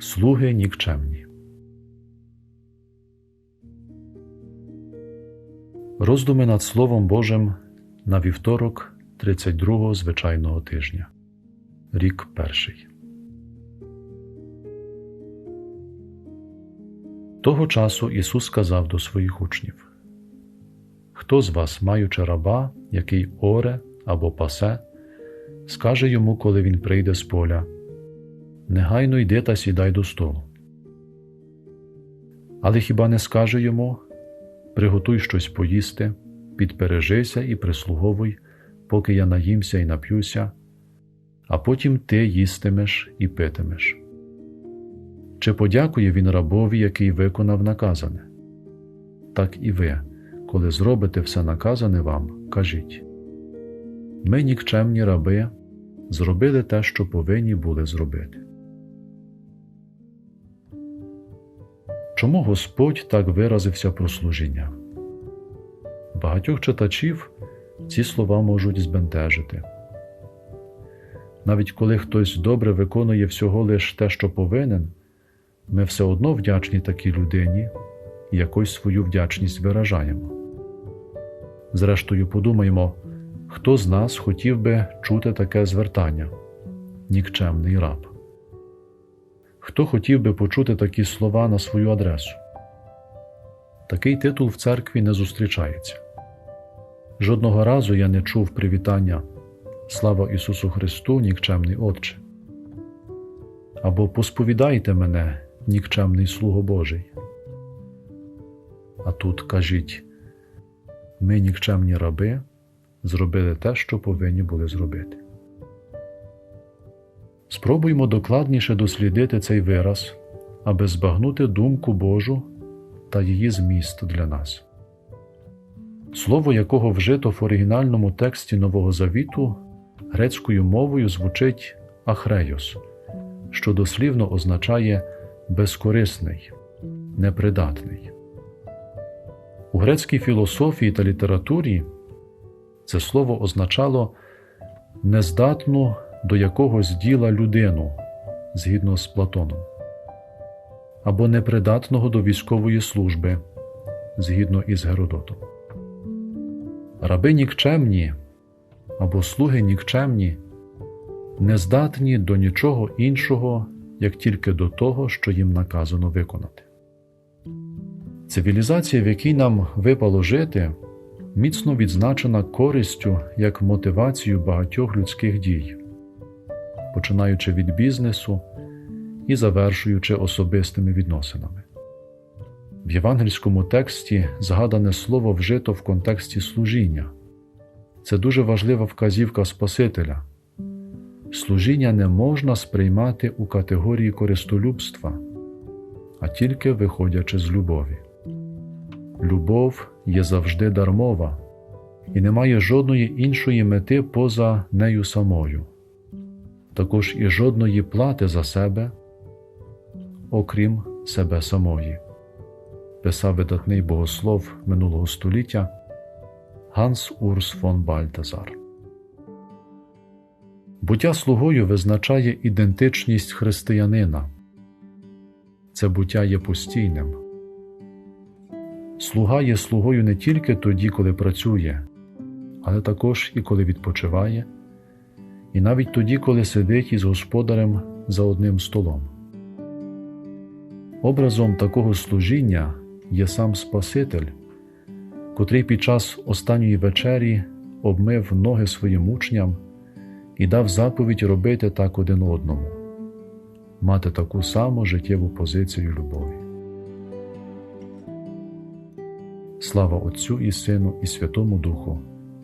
Слуги нікчемні. Роздуми над Словом Божим на вівторок 32-го звичайного тижня. Рік перший. Того часу Ісус сказав до своїх учнів: Хто з вас, маючи раба, який оре або пасе, скаже йому, коли він прийде з поля, негайно йди та сідай до столу. Але хіба не скаже йому приготуй щось поїсти, підпережися і прислуговуй, поки я наїмся і нап'юся, а потім ти їстимеш і питимеш. Чи подякує він рабові, який виконав наказане? Так і ви, коли зробите все наказане вам, кажіть ми, нікчемні раби, зробили те, що повинні були зробити. Чому Господь так виразився про служіння? Багатьох читачів ці слова можуть збентежити. Навіть коли хтось добре виконує всього лише те, що повинен, ми все одно вдячні такій людині і якось свою вдячність виражаємо. Зрештою, подумаємо, хто з нас хотів би чути таке звертання нікчемний раб. Хто хотів би почути такі слова на свою адресу? Такий титул в церкві не зустрічається. Жодного разу я не чув привітання Слава Ісусу Христу, нікчемний Отче. Або посповідайте мене, нікчемний Слуго Божий. А тут кажіть ми, нікчемні раби, зробили те, що повинні були зробити. Спробуймо докладніше дослідити цей вираз, аби збагнути думку Божу та її зміст для нас. Слово, якого вжито в оригінальному тексті Нового Завіту, грецькою мовою звучить ахрейос, що дослівно означає безкорисний, непридатний. У грецькій філософії та літературі це слово означало нездатну до якогось діла людину згідно з Платоном, або непридатного до військової служби згідно із Геродотом. Раби нікчемні або слуги нікчемні, нездатні до нічого іншого, як тільки до того, що їм наказано виконати. Цивілізація, в якій нам випало жити, міцно відзначена користю як мотивацію багатьох людських дій, починаючи від бізнесу і завершуючи особистими відносинами. В євангельському тексті згадане слово вжито в контексті служіння. Це дуже важлива вказівка Спасителя. Служіння не можна сприймати у категорії користолюбства, а тільки виходячи з любові. Любов є завжди дармова і не має жодної іншої мети поза нею самою, також і жодної плати за себе, окрім себе самої, писав видатний богослов минулого століття Ганс Урс фон Бальтазар. Буття слугою визначає ідентичність християнина. Це буття є постійним. Слуга є слугою не тільки тоді, коли працює, але також і коли відпочиває, і навіть тоді, коли сидить із господарем за одним столом. Образом такого служіння є сам Спаситель, котрий під час останньої вечері обмив ноги своїм учням і дав заповідь робити так один одному, мати таку саму життєву позицію любові. Слава Отцю і Сину, і Святому Духу,